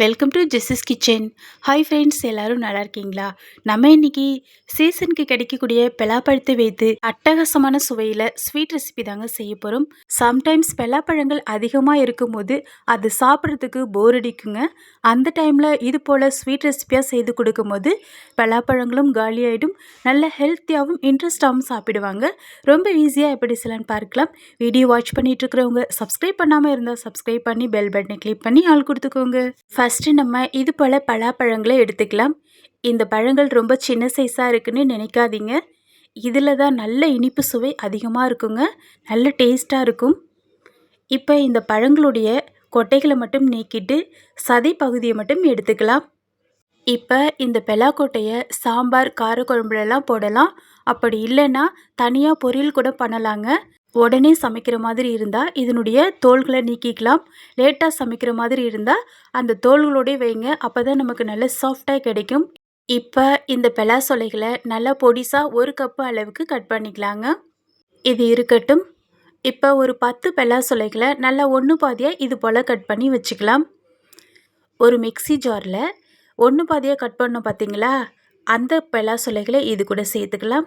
Welcome to Jesus kitchen hi friends எல்லோரும் நல்லா இருக்கீங்களா? நம்ம இன்னைக்கு சீசனுக்கு கிடைக்கக்கூடிய பலாப்பழத்தை வைத்து அட்டகாசமான சுவையில் ஸ்வீட் ரெசிபி தாங்க செய்ய போகிறோம் சம்டைம்ஸ் பலாப்பழங்கள் அதிகமாக இருக்கும்போது அது சாப்பிட்றதுக்கு போர் அடிக்குங்க. அந்த டைமில் இது போல் ஸ்வீட் ரெசிபியாக செய்து கொடுக்கும்போது பலாப்பழங்களும் காலியாகிடும் நல்ல ஹெல்த்தியாகவும் இன்ட்ரெஸ்டாகவும் சாப்பிடுவாங்க. ரொம்ப ஈஸியாக எப்படி செய்யலான்னு பார்க்கலாம். வீடியோ வாட்ச் பண்ணிகிட்ருக்கிறவங்க சப்ஸ்கிரைப் பண்ணாமல் இருந்தால் சப்ஸ்கிரைப் பண்ணி பெல் பட்டனை கிளிக் பண்ணி ஆள் கொடுத்துக்கோங்க. ஃபஸ்ட்டு நம்ம இது போல் பலாப்பழங்களை எடுத்துக்கலாம். இந்த பழங்கள் ரொம்ப சின்ன சைஸாக இருக்குன்னு நினைக்காதீங்க. இதில் தான் நல்ல இனிப்பு சுவை அதிகமாக இருக்குங்க. நல்ல டேஸ்ட்டாக இருக்கும். இப்போ இந்த பழங்களுடைய கொட்டைகளை மட்டும் நீக்கிட்டு சதை பகுதியை மட்டும் எடுத்துக்கலாம். இப்போ இந்த பெலாக்கொட்டையை சாம்பார் காரக்குழம்புலலாம் போடலாம். அப்படி இல்லைன்னா தனியாக பொரியல் கூட பண்ணலாங்க. உடனே சமைக்கிற மாதிரி இருந்தால் இதனுடைய தோள்களை நீக்கிக்கலாம். லேட்டாக சமைக்கிற மாதிரி இருந்தால் அந்த தோள்களோடய வைங்க. அப்போ தான் நமக்கு நல்ல சாஃப்டாக கிடைக்கும். இப்போ இந்த பெலாசொலைகளை நல்லா பொடிசாக ஒரு கப்பு அளவுக்கு கட் பண்ணிக்கலாங்க. இது இருக்கட்டும். இப்போ ஒரு பத்து பெலாசொலைகளை நல்லா ஒன்று பாதியாக இது போல் கட் பண்ணி வச்சுக்கலாம். ஒரு மிக்சி ஜாரில் ஒன்று பாதியாக கட் பண்ணோம் பார்த்தீங்களா அந்த பெலாசொலைகளை இது கூட சேர்த்துக்கலாம்.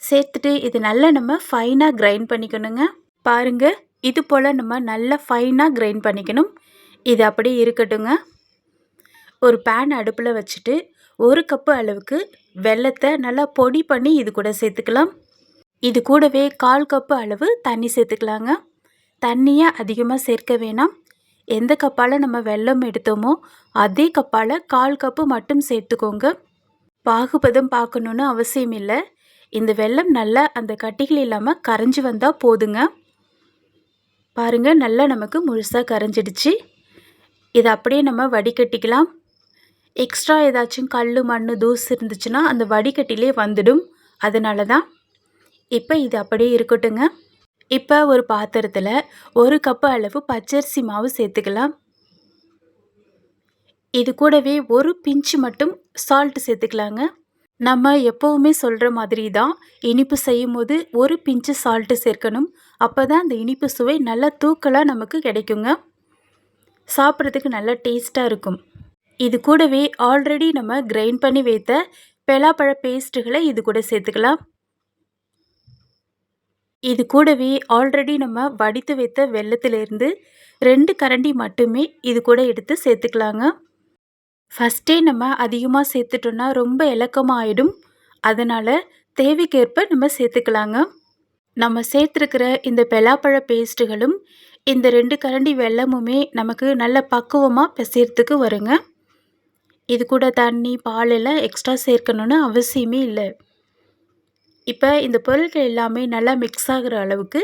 சேர்த்துட்டு இது நல்லா நம்ம ஃபைனாக கிரைண்ட் பண்ணிக்கணுங்க. பாருங்கள் இது போல் நம்ம நல்லா ஃபைனாக கிரைண்ட் பண்ணிக்கணும். இது அப்படியே இருக்கட்டுங்க. ஒரு பேன் அடுப்பில் வச்சுட்டு ஒரு கப்பு அளவுக்கு வெள்ளத்தை நல்லா பொடி பண்ணி இது கூட சேர்த்துக்கலாம். இது கூடவே கால் கப்பு அளவு தண்ணி சேர்த்துக்கலாங்க. தண்ணியை அதிகமாக சேர்க்க வேணாம். எந்த கப்பால் நம்ம வெள்ளம் எடுத்தோமோ அதே கப்பால் கால் கப்பு மட்டும் சேர்த்துக்கோங்க. பாகுபதம் பார்க்கணுன்னு அவசியம் இல்லை. இந்த வெள்ளம் நல்லா அந்த கட்டிகள் இல்லாமல் கரைஞ்சி வந்தால் போதுங்க. பாருங்கள் நல்லா நமக்கு முழுசாக கரைஞ்சிடுச்சு. இதை அப்படியே நம்ம வடிகட்டிக்கலாம். எக்ஸ்ட்ரா ஏதாச்சும் கல் மண் தூசு இருந்துச்சுன்னா அந்த வடிகட்டிலே வந்துடும். அதனால தான் இப்போ இது அப்படியே இருக்கட்டுங்க. இப்போ ஒரு பாத்திரத்தில் ஒரு கப்பு அளவு பச்சரிசி மாவு சேர்த்துக்கலாம். இது கூடவே ஒரு பிஞ்சு மட்டும் சால்ட் சேர்த்துக்கலாங்க. நம்ம எப்போவுமே சொல்கிற மாதிரி தான் இனிப்பு செய்யும் போது ஒரு பிஞ்சு சால்ட்டு சேர்க்கணும். அப்போ தான் அந்த இனிப்பு சுவை நல்லா தூக்கலாக நமக்கு கிடைக்குங்க. சாப்பிட்றதுக்கு நல்லா டேஸ்ட்டாக இருக்கும். இது கூடவே ஆல்ரெடி நம்ம கிரைண்ட் பண்ணி வைத்த பெலாப்பழ பேஸ்ட்டுகளை இது கூட சேர்த்துக்கலாம். இது கூடவே ஆல்ரெடி நம்ம வடித்து வைத்த வெள்ளத்திலிருந்து ரெண்டு கரண்டி மட்டுமே இது கூட எடுத்து சேர்த்துக்கலாங்க. ஃபஸ்ட்டே நம்ம அதிகமாக சேர்த்துட்டோன்னா ரொம்ப இலக்கமாக ஆகிடும் அதனால் தேவைக்கேற்ப நம்ம சேர்த்துக்கலாங்க. நம்ம சேர்த்துருக்கிற இந்த பெலாப்பழ பேஸ்ட்டுகளும் இந்த ரெண்டு கரண்டி வெள்ளமுமே நமக்கு நல்ல பக்குவமாக பிசைறதுக்கு வருங்க. இது கூட தண்ணி பால் எல்லாம் எக்ஸ்ட்ரா சேர்க்கணுன்னு அவசியமே இல்லை. இப்போ இந்த பொருட்கள் எல்லாமே நல்லா மிக்ஸ் ஆகிற அளவுக்கு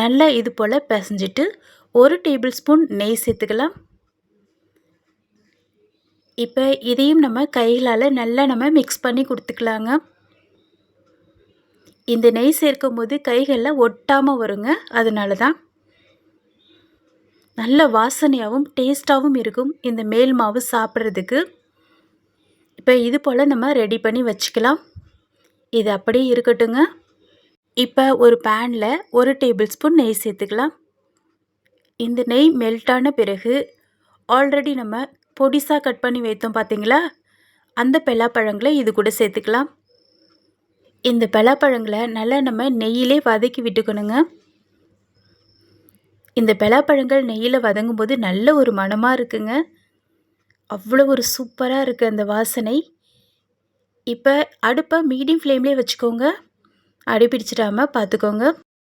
நல்லா இது போல் பிசைஞ்சிட்டு ஒரு டேபிள் ஸ்பூன் நெய் சேர்த்துக்கலாம். இப்போ இதையும் நம்ம கைகளால் நல்லா நம்ம மிக்ஸ் பண்ணி கொடுத்துக்கலாங்க. இந்த நெய் சேர்க்கும் போது கைகளில் ஒட்டாமல் வருங்க. அதனால தான் நல்ல வாசனையாகவும் டேஸ்ட்டாகவும் இருக்கும் இந்த மேல் மாவு சாப்பிட்றதுக்கு. இப்போ இது போல் நம்ம ரெடி பண்ணி வச்சுக்கலாம். இது அப்படியே இருக்கட்டுங்க. இப்போ ஒரு பேனில் ஒரு டேபிள் ஸ்பூன் நெய் சேர்த்துக்கலாம். இந்த நெய் மெல்ட்டான பிறகு ஆல்ரெடி நம்ம பொடிசாக கட் பண்ணி வைத்தோம் பார்த்தீங்களா அந்த பலாப்பழங்களை இது கூட சேர்த்துக்கலாம். இந்த பலாப்பழங்களை நல்லா நம்ம நெய்யிலே வதக்கி விட்டுக்கணுங்க. இந்த பலாப்பழங்கள் நெய்யில் வதங்கும் போது நல்ல ஒரு மனமாக இருக்குங்க. அவ்வளோ ஒரு சூப்பராக இருக்குது அந்த வாசனை. இப்போ அடுப்பை மீடியம் ஃப்ளேம்லேயே வச்சுக்கோங்க. அடிப்பிடிச்சிடாமல் பார்த்துக்கோங்க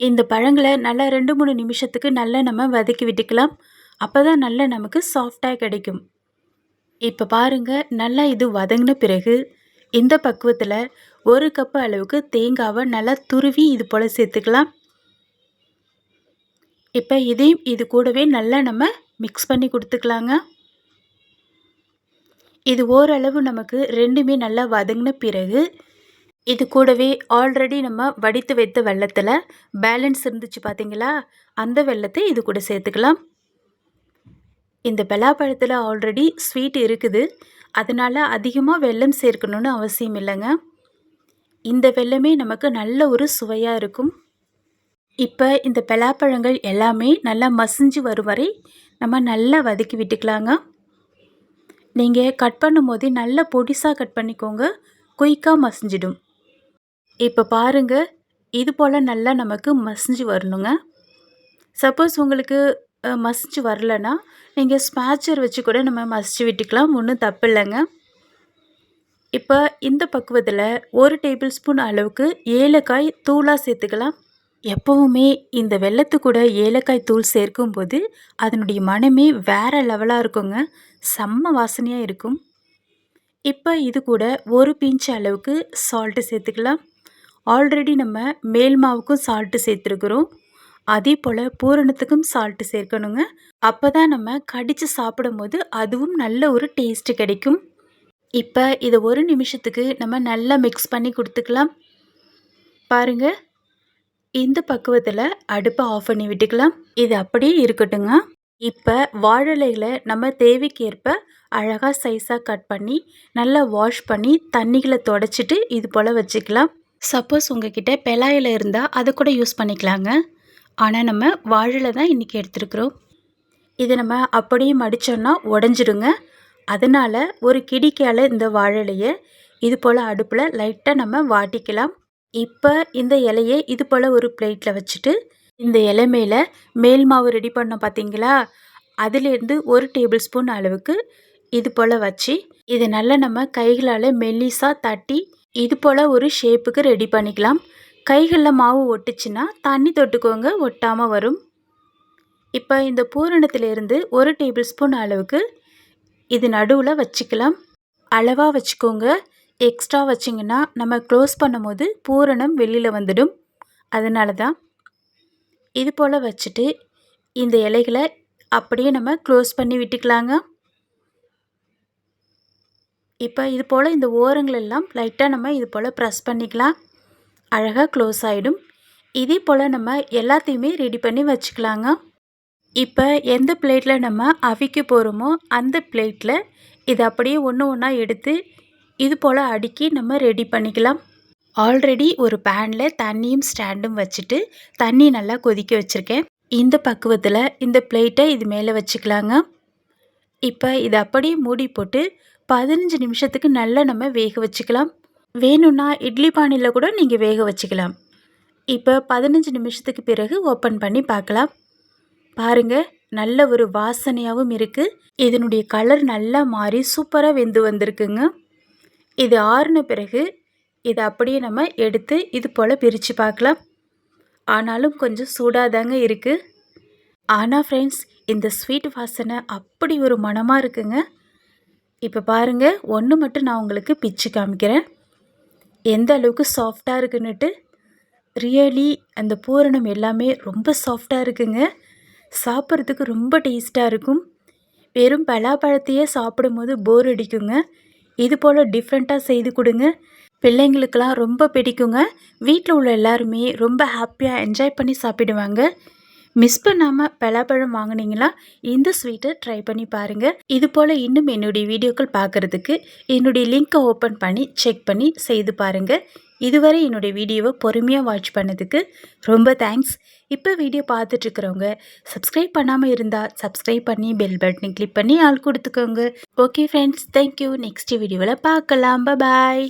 இந்த பழங்களை நல்லா ரெண்டு மூணு நிமிஷத்துக்கு நல்லா நம்ம வதக்கி விட்டுக்கலாம். அப்போ தான் நல்லா நமக்கு சாஃப்டாக கிடைக்கும். இப்போ பாருங்கள் நல்லா இது வதங்கின பிறகு இந்த பக்குவத்தில் ஒரு கப்பு அளவுக்கு தேங்காவை நல்லா துருவி இது போல் சேர்த்துக்கலாம். இப்போ இதையும் இது கூடவே நல்லா நம்ம மிக்ஸ் பண்ணி கொடுத்துக்கலாங்க. இது ஓரளவு நமக்கு ரெண்டுமே நல்லா வதங்கின பிறகு இது கூடவே ஆல்ரெடி நம்ம வடித்து வைத்த வெள்ளத்தில் பேலன்ஸ் இருந்துச்சு பார்த்தீங்களா அந்த வெள்ளத்தை இது கூட சேர்த்துக்கலாம். இந்த பலாப்பழத்தில் ஆல்ரெடி ஸ்வீட் இருக்குது. அதனால் அதிகமாக வெல்லம் சேர்க்கணுன்னு அவசியம் இல்லைங்க. இந்த வெல்லமே நமக்கு நல்ல ஒரு சுவையாக இருக்கும். இப்போ இந்த பலாப்பழங்கள் எல்லாமே நல்லா மசிஞ்சு வரும் வரை நம்ம நல்லா வதக்கி விட்டுக்கலாங்க. நீங்கள் கட் பண்ணும்போது நல்லா பொடிசாக கட் பண்ணிக்கோங்க. குயிக்காக மசிஞ்சிடும். இப்போ பாருங்கள் இது போல் நல்லா நமக்கு மசிஞ்சு வரணுங்க. சப்போஸ் உங்களுக்கு மசிஞ்சு வரலன்னா நீங்கள் ஸ்பேச்சர் வச்சு கூட நம்ம மசிச்சு விட்டுக்கலாம். ஒன்றும் தப்பு இல்லைங்க இப்போ இந்த பக்குவத்தில் ஒரு டேபிள் ஸ்பூன் அளவுக்கு ஏலக்காய் தூளாக சேர்த்துக்கலாம். எப்போவுமே இந்த வெள்ளத்து கூட ஏலக்காய் தூள் சேர்க்கும்போது அதனுடைய மனமே வேறு லெவலாக இருக்குங்க. செம்ம வாசனையாக இருக்கும். இப்போ இது கூட ஒரு பிஞ்ச் அளவுக்கு சால்ட்டு சேர்த்துக்கலாம். ஆல்ரெடி நம்ம மேல் மாவுக்கும் சால்ட்டு சேர்த்துருக்குறோம். அதே போல் பூரணத்துக்கும் சால்ட்டு சேர்க்கணுங்க. அப்போ தான் நம்ம கடித்து சாப்பிடும்போது அதுவும் நல்ல ஒரு டேஸ்ட்டு கிடைக்கும். இப்போ இதை ஒரு நிமிஷத்துக்கு நம்ம நல்லா மிக்ஸ் பண்ணி கொடுத்துக்கலாம். பாருங்கள் இந்த பக்குவத்தில் அடுப்பை ஆஃப் பண்ணி விட்டுக்கலாம். இது அப்படியே இருக்கட்டுங்க. இப்போ வாழலைகளை நம்ம தேவைக்கேற்ப அழகாக சைஸாக கட் பண்ணி நல்லா வாஷ் பண்ணி தண்ணிகளை தொடச்சிட்டு இது போல் வச்சுக்கலாம். சப்போஸ் உங்ககிட்ட பெலாயில் இருந்தால் அதை கூட யூஸ் பண்ணிக்கலாங்க. ஆனால் நம்ம வாழலை தான் இன்றைக்கி எடுத்துருக்குறோம். இதை நம்ம அப்படியே மடித்தோன்னா உடஞ்சிடுங்க அதனால் ஒரு கிடிக்கால இந்த வாழலையை இது போல் அடுப்பில் லைட்டாக நம்ம வாட்டிக்கலாம். இப்போ இந்த இலையை இது போல் ஒரு பிளேட்டில் வச்சுட்டு இந்த இலை மேலே மேல் மாவு ரெடி பண்ணோம் பார்த்தீங்களா அதுலேருந்து ஒரு டேபிள் ஸ்பூன் அளவுக்கு இது போல் வச்சு இதை நல்லா நம்ம கைகளால் மெல்லிஸாக தட்டி இது போல் ஒரு ஷேப்புக்கு ரெடி பண்ணிக்கலாம். கைகளில் மாவு ஒட்டுச்சுன்னா தண்ணி தொட்டுக்கோங்க ஒட்டாமல் வரும். இப்போ இந்த பூரணத்திலேருந்து ஒரு டேபிள் ஸ்பூன் அளவுக்கு இது நடுவில் வச்சுக்கலாம். அளவாக வச்சுக்கோங்க. எக்ஸ்ட்ரா வச்சிங்கன்னா நம்ம க்ளோஸ் பண்ணும்போது பூரணம் வெளியில் வந்துடும். அதனால தான் இது போல் வச்சுட்டு இந்த இலைகளை அப்படியே நம்ம க்ளோஸ் பண்ணி விட்டுக்கலாங்க. இப்போ இது போல் இந்த ஓரங்களெல்லாம் லைட்டாக நம்ம இது போல் ப்ரெஸ் பண்ணிக்கலாம். அழகாக க்ளோஸ் ஆகிடும் இதே போல் நம்ம எல்லாத்தையுமே ரெடி பண்ணி வச்சுக்கலாங்க. இப்போ எந்த பிளேட்டில் நம்ம அவிக்க போகிறோமோ அந்த பிளேட்டில் இதை அப்படியே ஒன்று ஒன்றா எடுத்து இது போல் அடுக்கி நம்ம ரெடி பண்ணிக்கலாம். ஆல்ரெடி ஒரு பேனில் தண்ணியும் ஸ்டாண்டும் வச்சுட்டு தண்ணி நல்லா கொதிக்க வச்சுருக்கேன். இந்த பக்குவத்தில் இந்த பிளேட்டை இது மேலே வச்சுக்கலாங்க. இப்போ இதை அப்படியே மூடி போட்டு பதினஞ்சு நிமிஷத்துக்கு நல்லா நம்ம வேக வச்சுக்கலாம். வேணும்னா இட்லி பானையில் கூட நீங்கள் வேக வச்சுக்கலாம். இப்போ பதினஞ்சு நிமிஷத்துக்கு பிறகு ஓப்பன் பண்ணி பார்க்கலாம். பாருங்க நல்ல ஒரு வாசனையாகவும் இருக்குது இதனுடைய கலர் நல்லா மாறி சூப்பராக வெந்து வந்திருக்குங்க. இது ஆறின பிறகு இதை அப்படியே நம்ம எடுத்து இது போல் பிரித்து பார்க்கலாம். ஆனாலும் கொஞ்சம் சூடாக தாங்க இருக்குது ஆனால் ஃப்ரெண்ட்ஸ் இந்த ஸ்வீட் வாசனை அப்படி ஒரு மணமாக இருக்குங்க. இப்போ பாருங்கள் ஒன்று மட்டும் நான் உங்களுக்கு பிச்சு காமிக்கிறேன். எந்த அளவுக்கு சாஃப்டாக இருக்குன்னுட்டு ரியலி அந்த பூரணம் எல்லாமே ரொம்ப சாஃப்டாக இருக்குங்க. சாப்பிட்றதுக்கு ரொம்ப டேஸ்ட்டாக இருக்கும். வெறும் பலாப்பழத்தையே சாப்பிடும்போது போர் அடிக்குங்க. இது போல் டிஃப்ரெண்ட்டாக செய்து கொடுங்க. பிள்ளைங்களுக்கெல்லாம் ரொம்ப பிடிக்குங்க. வீட்டில் உள்ள எல்லாருமே ரொம்ப ஹாப்பியாக என்ஜாய் பண்ணி சாப்பிடுவாங்க. மிஸ் பண்ணாமல் பலாப்பழம் வாங்குனீங்களா? இந்த ஸ்வீட்டை ட்ரை பண்ணி பாருங்கள் இது போல் இன்னும் என்னுடைய வீடியோக்கள் பார்க்குறதுக்கு என்னுடைய லிங்க்கை ஓப்பன் பண்ணி செக் பண்ணி செய்து பாருங்கள் இதுவரை என்னுடைய வீடியோவை பொறுமையாக வாட்ச் பண்ணதுக்கு ரொம்ப தேங்க்ஸ் இப்போ வீடியோ பார்த்துட்ருக்குறவங்க சப்ஸ்கிரைப் பண்ணாமல் இருந்தால் சப்ஸ்கிரைப் பண்ணி பெல் பட்டனை கிளிக் பண்ணி ஆள் கொடுத்துக்கோங்க. ஓகே ஃப்ரெண்ட்ஸ் தேங்க்யூ நெக்ஸ்ட் வீடியோவில் பார்க்கலாம். பாய்